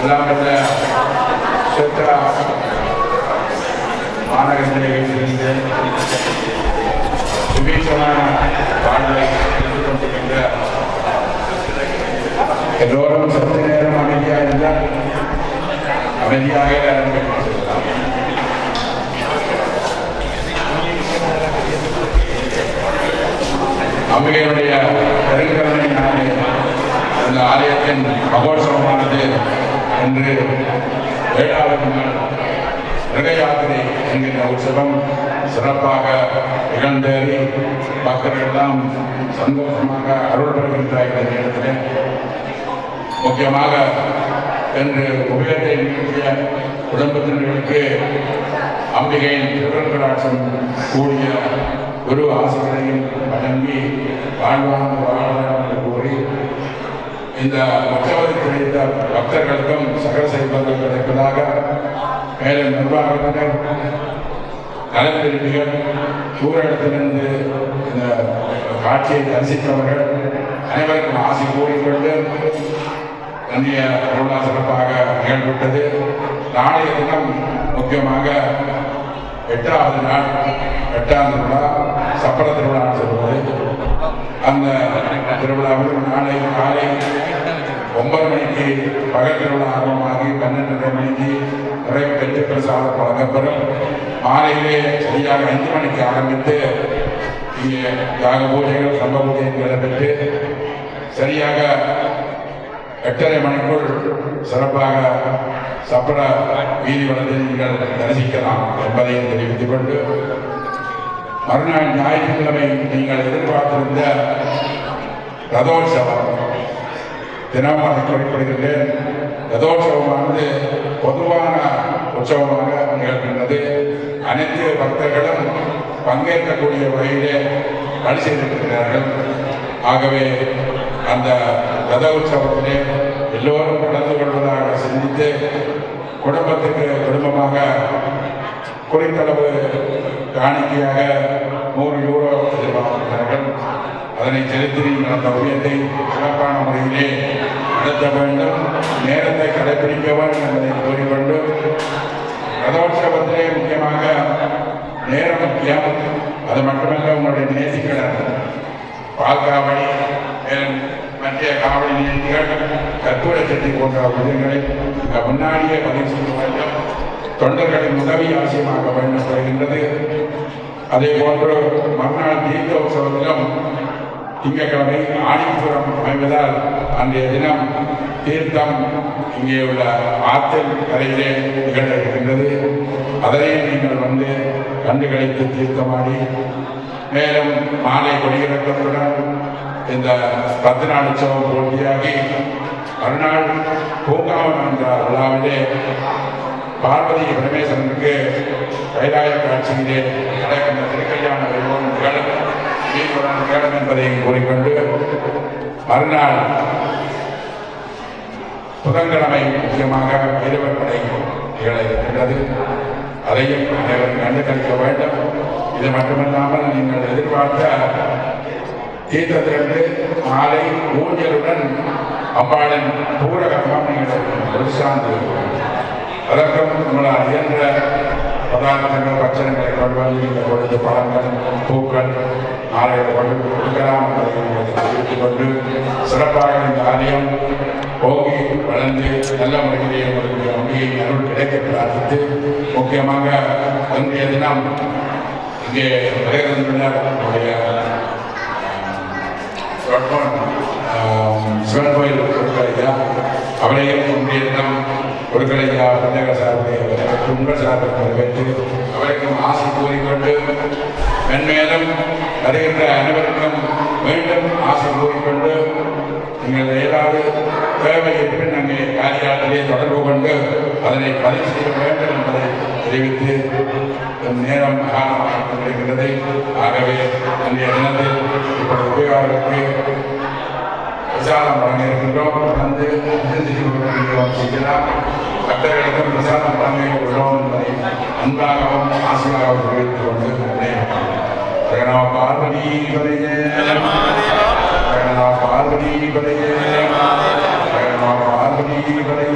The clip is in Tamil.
எல்லாம் வல்ல சித்ரா மாநகரங்களை வைத்திருந்த சுபீட்சமான வாழ்வை எடுத்துக் கொண்டிருக்கின்ற எல்லோரும் சற்று நேரம் அமைதியாக இருந்தால் அமைதியாக ஆலயத்தின் அகோஷமான என்று ஏழாவது நாள் என்கின்ற உற்சவம் சிறப்பாக இழந்தேறி பக்தர்களெல்லாம் சந்தோஷமாக அருள் பெறுகின்ற இந்த நேரத்தில் முக்கியமாக என்று உபயோகத்தை நிகழ்த்திய குடும்பத்தினர்களுக்கு அம்பிகையின் திருவருளாட்சம் கூடிய குரு ஆசிரியரையும் வழங்கி வாழ்வாங்க வாழலாம் என்று கூறி இந்த உற்சவத்தை கிடைத்த பக்தர்களுக்கும் சகல செல்வங்கள் கிடைப்பதாக மேலும் நிர்வாகத்தினர் நலப்பிரிவுகள் தூரத்திலிருந்து இந்த காட்சியை தரிசித்தவர்கள் அனைவருக்கும் ஆசை கூறிக்கொண்டு நன்றிய திருவிழா சிறப்பாக நிகழ்விட்டது நாளைய தினம் முக்கியமாக எட்டாவது நாள் எட்டாம் திருவிழா சப்பர திருவிழா சொல்வது. அந்த திருவிழாவில் நாளை காலை ஒன்பது மணிக்கு பகத்திருவிழா ஆரம்பமாகி பன்னெண்டரை மணிக்கு நிறைய பெற்று பிரசாதம் வழங்கப்பெறும் மாலையிலே சரியாக அஞ்சு மணிக்கு ஆரம்பித்து இங்கே யாக பூஜைகள் சம்ப பூஜைகள் நடைபெற்று சரியாக எட்டரை மணிக்குள் சிறப்பாக சப்பட வீதி வளர்ந்து நீங்கள் தரிசிக்கலாம் என்பதையும் தெரிவித்துக் கொண்டு மறுநாள் ஞாயிற்றுக்கிழமை நீங்கள் எதிர்பார்த்திருந்த ரதோற்சவம் தினமாக குறிப்பிடுகின்றேன். ரதோற்சவமானது பொதுவான உற்சவமாக நிகழ்கின்றது. அனைத்து பக்தர்களும் பங்கேற்கக்கூடிய வகையிலே பணி செய்திருக்கிறார்கள். ஆகவே அந்த ரத உற்சவத்திலே எல்லோரும் கலந்து கொள்வதாக சிந்தித்து குடும்பத்துக்கு குடும்பமாக குறைந்தளவு காணிக்கையாக நூறு யூரோ எதிர்பார்க்கிறார்கள். அதனை செலுத்தி நடந்த அந்த ஊழியத்தை சிறப்பான முறையிலே நடத்த வேண்டும் நேரத்தை கடைபிடிக்க வேண்டும் என்பதை கூறிக்கொண்டு ரதோற்சவத்திலே முக்கியமாக நேரம் முக்கியம். அது மட்டுமல்ல உங்களுடைய நேசிக்கடன் பால் காவடி மற்ற காவடி நிகழ்ச்சிகள் கற்பூர சட்டி போன்ற விஷயங்களை இங்க முன்னாடியே பதிவு செய்ய வேண்டும் தொண்டர்களின் உதவி அவசியமாக வேண்டப்படுகின்றது அதே போன்று மறுநாள் தீர்த்த உற்சவத்திலும் திங்கட்கிழமை ஆணிபுரம் அமைவதால் அன்றைய தினம் தீர்த்தம் இங்கே உள்ள ஆற்றல் கரையிலே நிகழ இருக்கின்றது அதனை நீங்கள் வந்து கண்டுகளித்து தீர்த்தமாடி மேலும் மாலை கொடியிறக்கத்துடன் இந்த பத்து நாள் உற்சவம் போட்டியாகி மறுநாள் பூங்காவன் என்ற விழாவிலே பார்வதி பரமேஸ்வரனுக்கு கைலாய காட்சியிலே நடக்கின்ற திருக்கல்யாண வைபவம் நிகழும். மீன்புடன் நிகழும் என்பதையும் கூறிக்கொண்டு மறுநாள் புதன்கிழமை முக்கியமாக பைரவர் படை நிகழ இருக்கின்றது. அதையும் அனைவரும் கண்டு கழிக்க வேண்டும். இது மட்டுமல்லாமல் நீங்கள் எதிர்பார்த்த தீர்த்தத்திலிருந்து மாலை ஊஞ்சலுடன் அம்பாளின் பூரகமாக நீங்கள் ஒரு அதற்கும் உங்களால் இயன்ற பதார்த்தங்கள் பச்சனங்களை கொண்டு வந்து இந்த பொழுது பழங்கள் பூக்கள் நாளைய கொண்டு கொடுக்கலாம் என்பதை கொண்டு சிறப்பாக இந்த ஆலயம் ஓங்கி வளர்ந்து நல்ல முறையிலே உங்களுக்கு அம்பிகை அருள் கிடைக்க பிரார்த்தித்து முக்கியமாக இன்றைய தினம் இங்கே உடைய சிவன் கோயில் பொருட்களையா அவளையும் இன்றைய தினம் கொடுக்கலையா பந்தக சார்பை உங்கள் சார்பை வரவேற்று அவருக்கும் ஆசை கூறிக்கொண்டு மென்மேலும் வருகின்ற அனைவருக்கும் மீண்டும் ஆசை கூறிக்கொண்டு நீங்கள் ஏதாவது தேவை இருப்பின் அங்கே காரியாலயத்திலே தொடர்பு கொண்டு அதனை பதிவு செய்ய வேண்டும் என்பதை தெரிவித்து நேரம் காரணமாக கொண்டிருக்கிறது ஆகவே அன்றைய தினத்தில் இப்பொழுது உபயோகர்களுக்கு பிரசாரம் வழங்கியிருக்கின்றோம் வந்து நிதி செய்கிறார் பக்தர்களுக்கும் பிரசாரம் வழங்கியுள்ளோம் என்பதை அன்பாகவும் ஆசையாகவும் தெரிவித்துக் கொண்டு பிரணவ பார்வதி பலையே பிரணவ பார்வதி பலையே பிரணவ பார்வதி பலையே